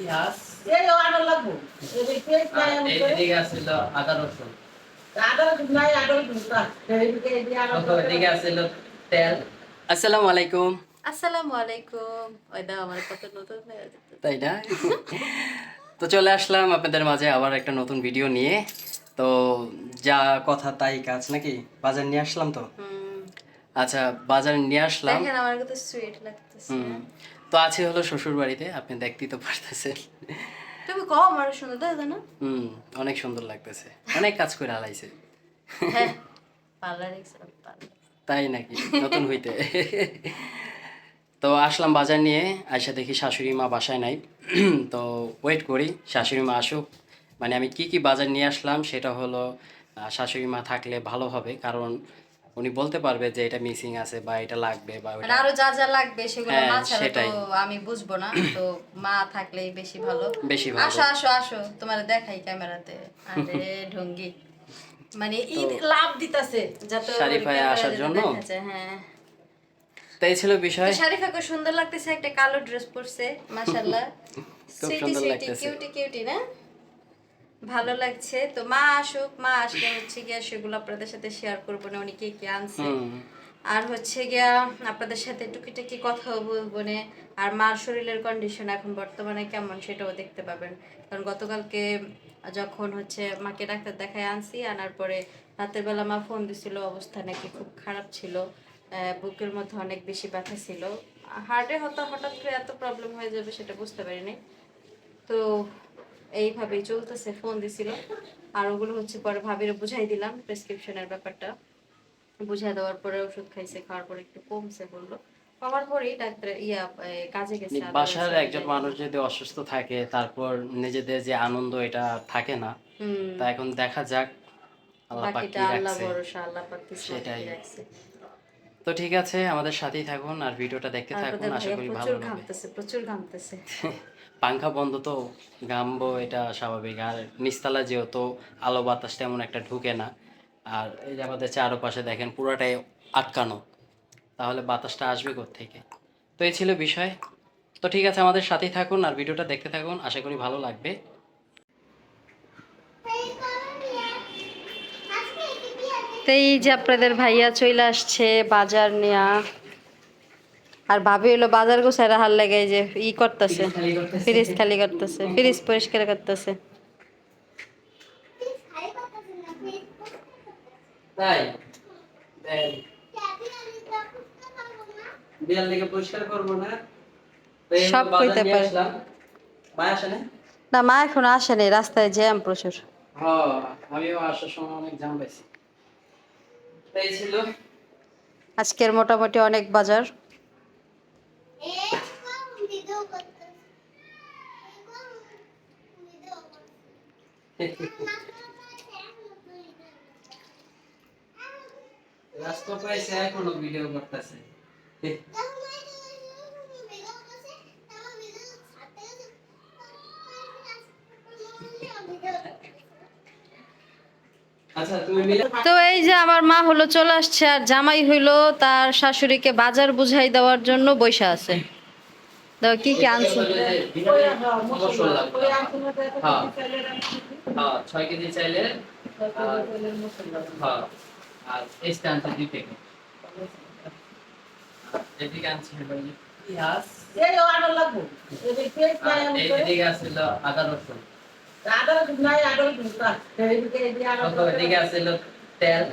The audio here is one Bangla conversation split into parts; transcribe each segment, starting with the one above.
পেঁয়াজ এই আদা লাগবো। এই পেঁয়াজ নাই আমি এই- করে এদিকে আদা রসুন আদা নাই আদা দুটা এইদিকে এই আদা এদিকে আছিল তেল। আসসালামু আলাইকুম। আসসালামু আলাইকুম। ওই দাও আমার কত নতুন তাই না? তো চলে আসলাম আপনাদের মাঝে আবার একটা নতুন ভিডিও নিয়ে। তো যা কথা তাই কাজ নাকি? বাজার নিয়ে আসলাম তো? আচ্ছা বাজার নিয়ে আসলাম। দেখেন আমার কত সুইট লাগতেছে। হুম। তো আছে হলো শ্বশুর বাড়িতে আপনি দেখতেই তো পারতেছেন। তুমি কও আমার সুন্দর দেখো না? হুম অনেক সুন্দর লাগতেছে। অনেক কাজ করে হালাইছে হ্যাঁ পার্লার তাই নাকি? নতুন হইতে। তো আসলাম বাজার নিয়ে আইসা দেখি শাশুড়ি মা বাসায় নাই। তো ওয়েট করি শাশুড়ি মা আসুক। মানে আমি কি কি বাজার নিয়ে আসলাম সেটা হলো শাশুড়ি মা থাকলে ভালো হবে কারণ উনি বলতে পারবে যে এটা মিসিং আছে বা এটা লাগবে বা ওটা আরও যা যা লাগবে সেগুলো হ্যাঁ, মা ছাড়া তো আমি বুঝব না। তো মা থাকলেই বেশি ভালো। বেশি ভালো। আসো আসো আসো তোমার দেখাই ক্যামেরাতে। আরে ঢঙ্গি। মানে ঈদ লাভ দিতাছে যাতে শারিফায় আসার জন্য? হ্যাঁ। তাই ছিল বিষয়। তো শারিফাকে সুন্দর লাগতেছে একটা কালো ড্রেস পরছে মাশাআল্লাহ। খুব সুন্দর লাগতেছে। কিউটি কিউটি না? ভালো লাগছে। তো মা আসুক মা আসলে হচ্ছে গিয়া সেগুলো আপনাদের সাথে শেয়ার করব না উনি কি কি আনছে। আর হচ্ছে গিয়া আপনাদের সাথে টুকিটাকি কথা বলব না। আর মার শরীরের কন্ডিশন এখন বর্তমানে কেমন সেটাও দেখতে পাবেন। কারণ গতকালকে যখন হচ্ছে মাকে ডাক্তার দেখায় আনছি আনার পরে রাতের বেলা মা ফোন দিছিল অবস্থা নাকি খুব খারাপ ছিল। বুকের মধ্যে অনেক বেশি ব্যথা ছিল। হার্টে হয়তো হঠাৎ করে এত প্রবলেম হয়ে যাবে সেটা বুঝতে পারিনি। তো এইভাবেই চলতেছে ফোন দিছিল। আর ওগুলো হচ্ছে পরে ভাবিরে বুঝাই দিলাম প্রেসক্রিপশনের ব্যাপারটা। বুঝাই দেওয়ার পরে ওষুধ খাইছে খাওয়ার পরে একটু কমছে বলল। পরেই ডাক্তার ইয়া কাজে গেছে বাসার একজন মানুষ যদি অসুস্থ থাকে তারপর নিজেদের যে আনন্দ এটা থাকে না। তা এখন দেখা যাক আল্লাহ পাক বাকিটা কি আল্লাহ রাখছে। ভরসা আল্লাহ পাক সেটাই। তো ঠিক আছে আমাদের সাথেই থাকুন আর ভিডিওটা দেখতে থাকুন আশা করি ভালো প্রচুর লাগবে। ঘামতেছে প্রচুর ঘামতেছে। পাংখা বন্ধ তো, গামবো এটা স্বাভাবিক। আর নিচতলা যেহেতু, আলো বাতাস তেমন একটা ঢুকে না। আর এই যে আমাদের চারপাশে দেখেন, পুরোটাই আটকানো। তাহলে বাতাসটা আসবে থেকে তো এই ছিল বিষয়। তো ঠিক আছে, আমাদের সাথেই থাকুন আর ভিডিওটা দেখতে থাকুন। আশা করি ভালো লাগবে। তো এই যে আপনাদের ভাইয়া চলে আসছে বাজার নেয়া। আর ভাবি হলো বাজার গোছায় রাহার লাগে যে ই করতেছে ফ্রিজ খালি করতেছে। ফ্রিজ পরিষ্কার করতেছে। তাই? বিড়াল লেগে পরিষ্কার করব না। সব কইতে পারে। আসে না না মা এখন আসেনি রাস্তায় জ্যাম প্রচুর। হ্যাঁ আমিও আসার সময় অনেক জাম পাইছি। তো ছিল। আজকের মোটামুটি অনেক বাজার। রাস্তা পাইছে এখনও ভিডিও করতেছে আচ্ছা তুমি মিলে তো এই যে আমার মা হলো চলে আসছে আর জামাই হইল তার শাশুড়িকে বাজার বুঝাই দেওয়ার জন্য বৈশা আছে দাও কি কি আনছে হ্যাঁ। হ্যাঁ হ্যাঁ এদিকে আনছে এদিকে আছিল আদা রসুন তেল।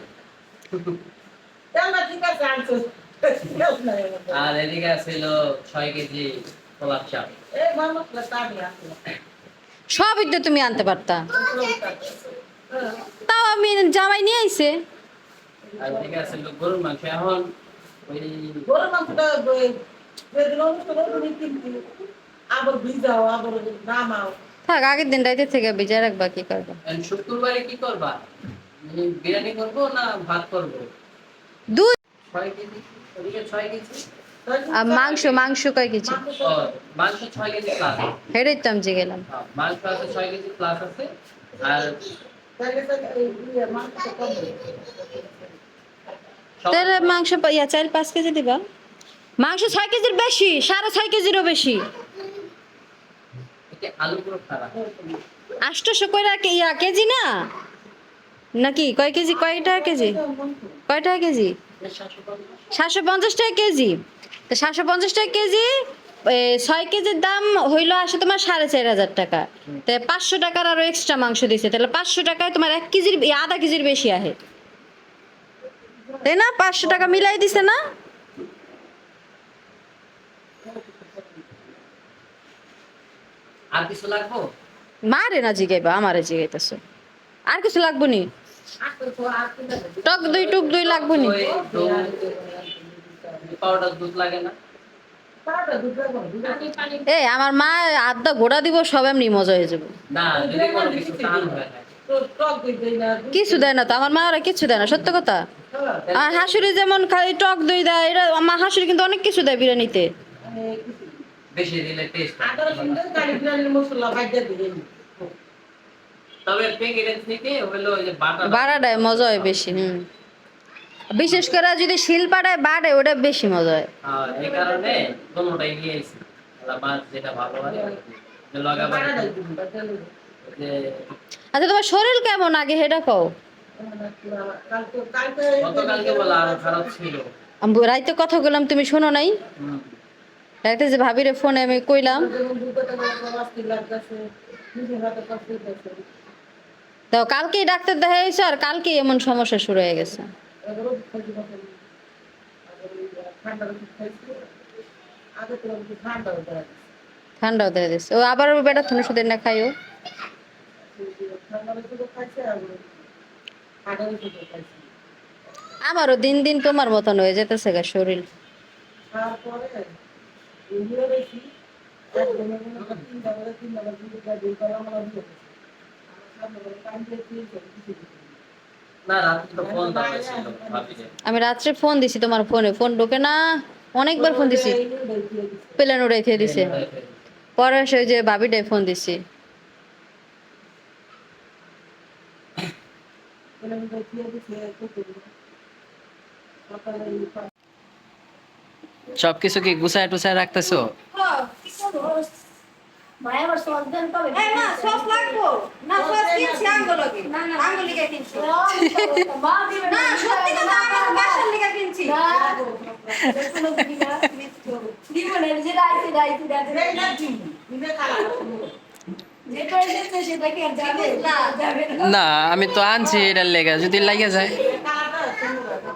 আর এদিকে আছিল ছয় কেজি সবই তো তুমি আনতে পারতা তাও আমি জামাই নিয়ে আইছে আর এদিকে গরুর মাংস এখন। ওই গরু মাংসটা আবার ভিজাও আবার নামাও থাক আগের দিন রাইতে থেকে ভিজা রাখবা কি করবা? শুক্রবারে কি করবা? মানে বিরিয়ানি করব না ভাত করব? দুধ ছয় কেজি? ওদিকে ছয় কেজি? আর মাংস মাংস কয় কেজি? মাংস ছয় কেজি প্লাস তো আমি গেলাম মাংস আছে ছয় কেজি প্লাস আছে। আর তাহলে মাংস ইয়া চার পাঁচ কেজি দিবা। মাংস ছয় কেজির বেশি সাড়ে ছয় কেজিরও বেশি এটা আলু পুরো খারাপ আষ্টশো কয়টা ইয়া, কেজি না? নাকি? কয় কেজি? কয় টাকা কেজি? কয় টাকা কেজি? সাতশো পঞ্চাশ টাকা কেজি। তো সাতশো পঞ্চাশ টাকা কেজি ছয় কেজির দাম হইল আসে তোমার সাড়ে চার হাজার টাকা। তো পাঁচশো টাকার আরও এক্সট্রা মাংস দিছে। তাহলে পাঁচশো টাকায় তোমার এক কেজির আধা কেজির বেশি আহে। তাই না? পাঁচশো টাকা মিলাই দিছে না? আর কিছু লাগবো? মারে না জিগাইবা আমারে জিগাইতেছো। আর কিছু লাগবো নি টক দই টুক দই লাগবো নি পাউডার দুধ লাগে না। এই আমার মা আড্ডা ঘোড়া দিব সব এমনি মজা হয়ে যাবে। কিছু দেয় না তো আমার মা ওরা কিছু দেয় না সত্য কথা। আর হাসুরি যেমন খালি টক দই দেয় এটা আমার হাসুরি কিন্তু অনেক কিছু দেয় বিরিয়ানিতে। বেশি দিলে টেস্ট মশলা তবে প্যাকেটের থেকে হলো যে বাটার বাড়া মজা হয় বেশি হুম। বিশেষ করে যদি শিল পাড়ায় বাড়ে ওটা বেশি মজা হয়। এই কারণে দোনোটাই নিয়ে এসেছি মাছ যেটা ভালো যে আচ্ছা তোমার শরীর কেমন আগে হেটা কও? গতকালকে বলা আরও খারাপ ছিল। আমি ব- রাইতে কথা বললাম তুমি শোনো নাই? রাইতে যে ভাবিরে ফোনে আমি কইলাম। তো কালকেই ডাক্তার দেখা হয়েছে আর কালকেই এমন সমস্যা শুরু হয়ে গেছে। ঠান্ডাও দেখা দিচ্ছে ও আবার বেটা থুনে সুদের না খাইও আমারও দিন দিন তোমার মতন হয়ে যেতেছে গা শরীর। বেশি দুই আমরা যে আমি রাত্রে ফোন দিছি তোমার ফোনে ফোন ঢোকে না অনেকবার ফোন দিছি। প্লেন উড়াই দিয়ে দিছে। পরে সে ওই যে বাবিটাই ফোন দিছি বলে আমি দিয়ে দিয়ে দিচ্ছি, এই করতে দিবো। সকালে এই পা- সবকিছু কি গুছায় টুছায় রাখতেছো। না আমি তো আনছি এটার লেগে যদি লাগে যায় এই কালারটা সুন্দর আছে।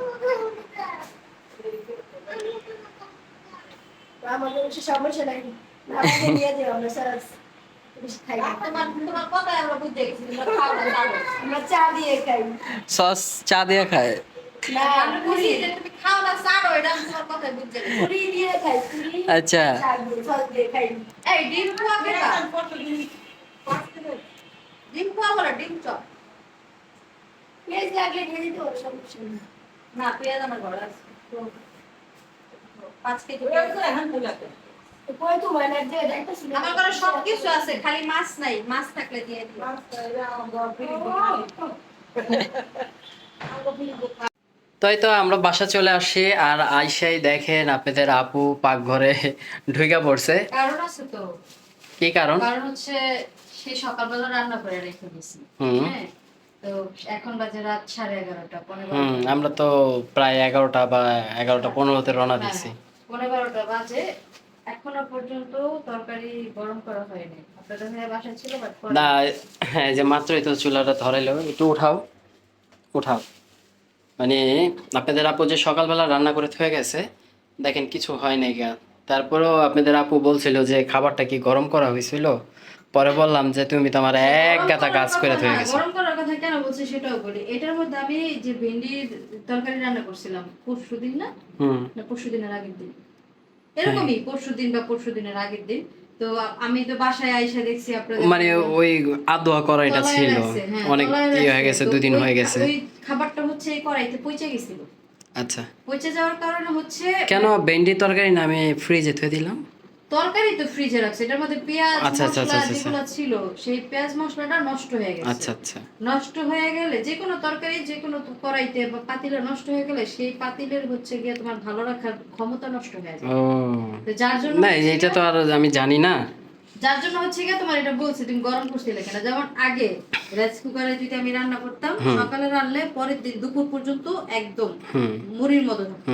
আমাদের বেশি সমস্যা নাই। আমাদের নিয়ে যাও আমরা সারা বেশি খাই না। আমরা চা দিয়ে খাই। সস চা দিয়ে খায়। আচ্ছা। পেঁয়াজ লাগলে দিয়ে দিতে সমস্যা না পেঁয়াজ আমার ঘরে আছে। পাঁচ কেজি এখন। আমার সব কিছু আছে খালি মাছ নাই মাছ থাকলে দিয়ে দিই। তাই তো আমরা বাসা চলে আসি আর আইসাই দেখেন আপনাদের আপু পাকঘরে ঢুকে পড়ছে। কারণ আছে তো। কি কারণ? কারণ হচ্ছে সে সকালবেলা রান্না করে রেখে দিয়েছি। হ্যাঁ তো এখন বাজে রাত সাড়ে এগারোটা পনেরো। আমরা তো প্রায় এগারোটা বা এগারোটা পনেরোতে রওনা দিচ্ছি পনেরো বারোটা বাজে। এখনও পর্যন্ত তরকারি গরম করা হয়নি। না হ্যাঁ যে মাত্রই তো চুলাটা ধরাইলো, একটু উঠাও উঠাও। মানে আপনাদের আপু যে সকালবেলা রান্না করে থয়ে গেছে, দেখেন কিছু হয় নাই গা। তারপরেও আপনাদের আপু বলছিল যে খাবারটা কি গরম করা হয়েছিল? পরে বললাম যে তুমি তো আমার এক গাদা কাজ করে থয়ে গেছো। গরম করার কথা কেন বলছি সেটাও বলি। এটার মধ্যে আমি যে ভেন্ডির তরকারি রান্না করছিলাম পরশু দিন না? হুম। না পরশু দিনের আগের দিন। এরকমই পরশু দিন বা পরশু দিনের আগের দিন। তো আমি তো বাসায় আইসা দেখছি আপনাদের মানে ওই আদোয়া করাইটা তলায় ছিল। হ্যাঁ, অনেক তলায় ইয়ে হয়ে গেছে দুদিন ওই- হয়ে গেছে। ওই খাবারটা হচ্ছে এই কড়াইতে পচে গেছিল। আচ্ছা। পচে যাওয়ার কারণে হচ্ছে কেন ভেন্ডি তরকারি না আমি ফ্রিজে থুয়ে দিলাম? তরকারি তো ফ্রিজে রাখছে এটার মধ্যে পেঁয়াজ আচ্ছা, আচ্ছা, মশলা আচ্ছা। যেগুলো ছিল সেই পেঁয়াজ মশলাটা নষ্ট হয়ে গেছে। আচ্ছা আচ্ছা। নষ্ট হয়ে গেলে যে কোনো তরকারি যে কোনো কড়াইতে বা পাতিলে নষ্ট হয়ে গেলে সেই পাতিলের হচ্ছে গিয়ে তোমার ভালো রাখার ক্ষমতা নষ্ট হয়ে যায়। ও। তো যার জন্য না এটা তো আর আমি জানি না। যার জন্য হচ্ছে গিয়ে তোমার এটা বলছি তুমি গরম করছিলে কেন? যেমন আগে রাইস কুকারে যদি আমি রান্না করতাম সকালে রান্নলে পরের দিন দুপুর পর্যন্ত একদম মুড়ির মতো থাকতো।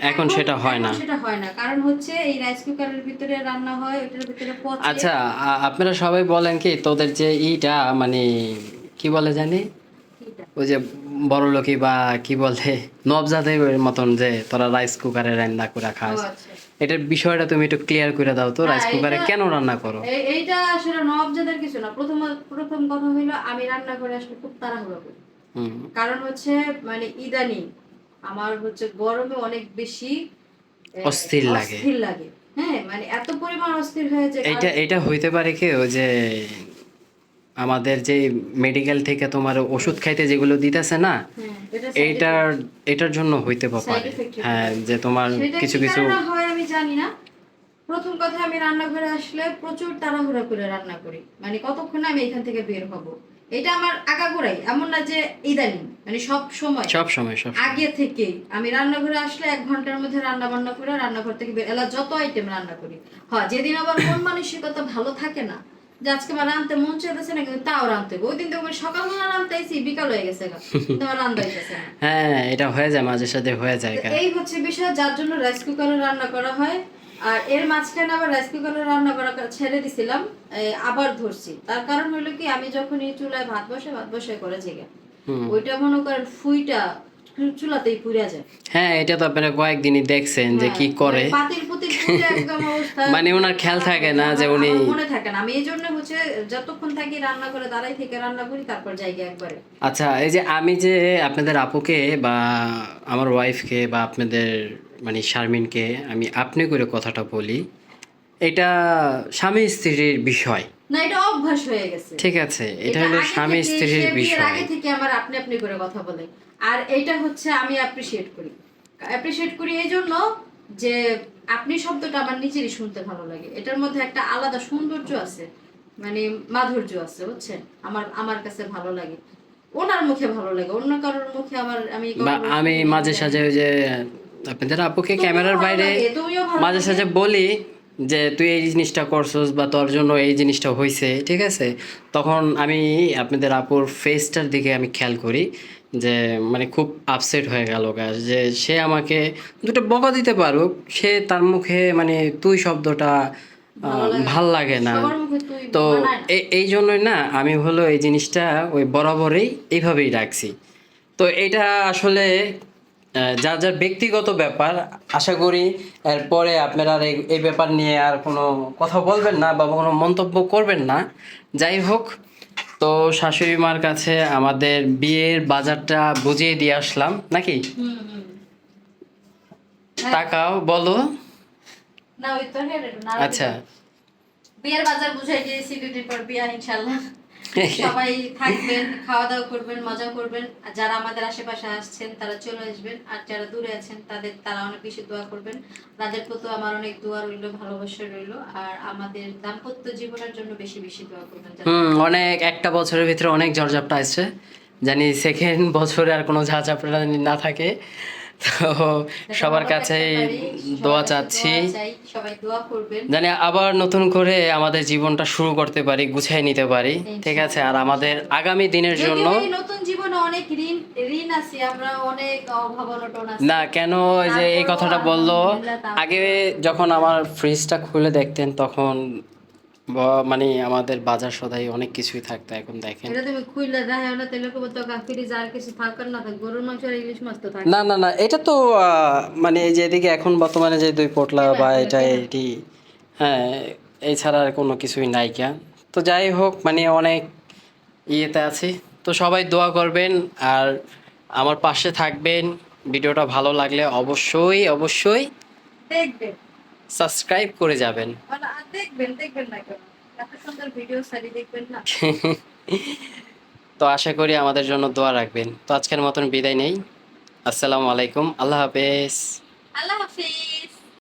এখন সেটা হয় না। সেটা হয় না। কারণ হচ্ছে এই রাইস কুকারের ভিতরে রান্না হয় ওটার ভিতরে পচে আচ্ছা আপনারা সবাই বলেন কি তোদের যে ইটা মানে কি বলে জানি? ওই যে বড় লোকি বা কি বলে নবজাদের মতন যে তোরা রাইস কুকারে রান্না করে খাস। আচ্ছা। এটার বিষয়টা তুমি একটু ক্লিয়ার করে দাও তো রাইস কুকারে কেন রান্না করো? এই- এইটা আসলে নবজাদের কিছু না। প্রথম প্রথম কথা হইল আমি রান্না করে আসলে খুব তাড়াহুড়ো করি। কারণ হচ্ছে মানে ইদানিং আমার হচ্ছে গরমে অনেক বেশি অস্থির লাগে। অস্থির লাগে। হ্যাঁ মানে এত পরিমাণ অস্থির হয়ে যায় এটা এটা হইতে পারে কি ও যে আমাদের যে মেডিকেল থেকে তোমার ওষুধ খাইতে যেগুলো দিতেছে না এটার এইটার এটার জন্য হইতে পারে। হ্যাঁ যে তোমার কিছু কিছু হয় আমি জানি না প্রথম কথা আমি রান্নাঘরে আসলে প্রচুর তাড়াহুড়া করে রান্না করি। মানে কতক্ষণ আমি এখান থেকে বের হব? এটা আমার আগাগোড়াই। এমন না যে ইদানিং মানে সব সময়। সব সময় সব আগে থেকেই। আমি রান্নাঘরে আসলে এক ঘণ্টার মধ্যে রান্না বান্না করে রান্নাঘর থেকে বের এলা যত আইটেম রান্না করি। হ্যাঁ যেদিন আবার মন মানসিকতা ভালো থাকে না যে আজকে আমার রানতে মন চাইতেছে না কিন্তু তাও রানতে ওই দিন তো আমি সকালবেলা রানতে আইছি বিকাল হয়ে গেছে আমার রান্না হইতেছে হ্যাঁ এটা হয়ে যায় মাঝে সাথে হয়ে যায় এই হচ্ছে বিষয় যার জন্য রাইস কুকারে রান্না করা হয়। আর এর মাঝখানে আবার রাইস কুকারে রান্না করা ছেড়ে দিছিলাম আবার ধরছি। তার কারণ হলো কি আমি যখন এই চুলায় ভাত বসে ভাত বসে করে জেগে ওইটা মনে করেন ফুইটা চুলাতেই পুড়ে যায়। হ্যাঁ এটা তো আপনারা কয়েকদিনই দেখছেন যে কি হ্যাঁ, করে। মানে পাতিল পুতিল পুড়ে একদম অবস্থা। মানে ওনার খেয়াল থাকে না যে উনি মনে থাকে না। আমি এই জন্য হচ্ছে যতক্ষণ থাকি রান্না করে দাঁড়াই থেকে রান্না করি তারপর জায়গা একবারে। আচ্ছা এই যে আমি যে আপনাদের আপুকে বা আমার ওয়াইফকে বা আপনাদের শারমিনকে আমি আপনি করে কথাটা বলি এটা স্বামী স্ত্রীর বিষয়। না এটা অভ্যাস হয়ে গেছে। ঠিক আছে এটা এটা হলো স্বামী স্ত্রীর বিষয়। আগে থেকে আমার আপনি আপনি করে কথা বলে আর এইটা হচ্ছে আমি অ্যাপ্রিসিয়েট করি। অ্যাপ্রিসিয়েট করি এই জন্য যে আপনি শব্দটা আমার নিজেরই শুনতে ভালো লাগে। এটার মধ্যে একটা আলাদা সৌন্দর্য আছে মানে মাধুর্য আছে বুঝছেন? আমার আমার কাছে ভালো লাগে। ওনার মুখে ভালো লাগে অন্য কারোর মুখে আমার আমি আমি মাঝে সাঝে ওই যে আপনাদের আপুকে ক্যামেরার বাইরে মাঝে সাঝে বলি যে তুই এই জিনিসটা করছস বা তোর জন্য এই জিনিসটা হয়েছে ঠিক আছে? তখন আমি আপনাদের আপুর ফেসটার দিকে আমি খেয়াল করি যে মানে খুব আপসেট হয়ে গেল গাছ যে সে আমাকে দুটো বকা দিতে পারুক সে তার মুখে মানে তুই শব্দটা ভালো লাগে না। তো এই জন্যই না আমি হলো এই জিনিসটা ওই বরাবরই এইভাবেই রাখছি। তো এটা আসলে যার যার ব্যক্তিগত ব্যাপার আশা করি এরপরে আপনারা আর এই- ব্যাপার নিয়ে আর কোনো কথা বলবেন না বা কোনো মন্তব্য করবেন না। যাই হোক তো শাশুড়ি মার কাছে আমাদের বিয়ের বাজারটা বুঝিয়ে দিয়ে আসলাম নাকি? হুম। হ্যাঁ। টাকাও বলো। হেড না আচ্ছা। বিয়ের বাজার বুঝাই দিয়েছি দুদিন পর বিয়া ইনশাল্লাহ সবাই থাকবেন খাওয়া দাওয়া করবেন মজা করবেন। আর যারা আমাদের আশেপাশে আসছেন তারা চলে আসবেন। আর যারা দূরে আছেন তাদের তারা অনেক বেশি দোয়া করবেন। তাদের প্রতি আমার অনেক দোয়া রইল ভালোবাসা রইল। আর আমাদের দাম্পত্য জীবনের জন্য বেশি বেশি দোয়া করবেন হুম অনেক একটা বছরের ভিতরে অনেক ঝড়ঝাপটা আসছে। জানি সেকেন্ড বছরে আর কোনো ঝাঁঝাপটা না থাকে। তো সবার ভালো কাছে থাকতে পারি, সবার দোয়া চাচ্ছি জানি আবার নতুন করে আমাদের জীবনটা শুরু করতে পারি গুছিয়ে নিতে পারি ঠিক আছে? আর আমাদের আগামী দিনের জন্য নতুন জীবনে অনেক ঋণ ঋণ আছে আমরা অনেক অভাব অনটন আছে। না কেন ওই যে এই কথাটা বলল? আগে যখন আমার ফ্রিজটা খুলে দেখতেন তখন মানে আমাদের বাজার সদাই অনেক কিছুই থাকতো এখন দেখেন। না না না না না এটা তো মানে এই যে এদিকে এখন বর্তমানে যে দুই পোটলা বা এটা এটি হ্যাঁ এছাড়া আর কোনো কিছুই নাই কা। তো যাই হোক মানে অনেক ইয়েতে আছি। তো সবাই দোয়া করবেন আর আমার পাশে থাকবেন। ভিডিওটা ভালো লাগলে অবশ্যই অবশ্যই দেখবেন। সাবস্ক্রাইব করে যাবেন। দেখবেন দেখবেন না এত সুন্দর ভিডিও সারি দেখবেন না? তো আশা করি আমাদের জন্য দোয়া রাখবেন। তো আজকের মতন বিদায় নেই। আসসালামু আলাইকুম। আল্লাহ হাফেজ। আল্লাহ হাফিজ।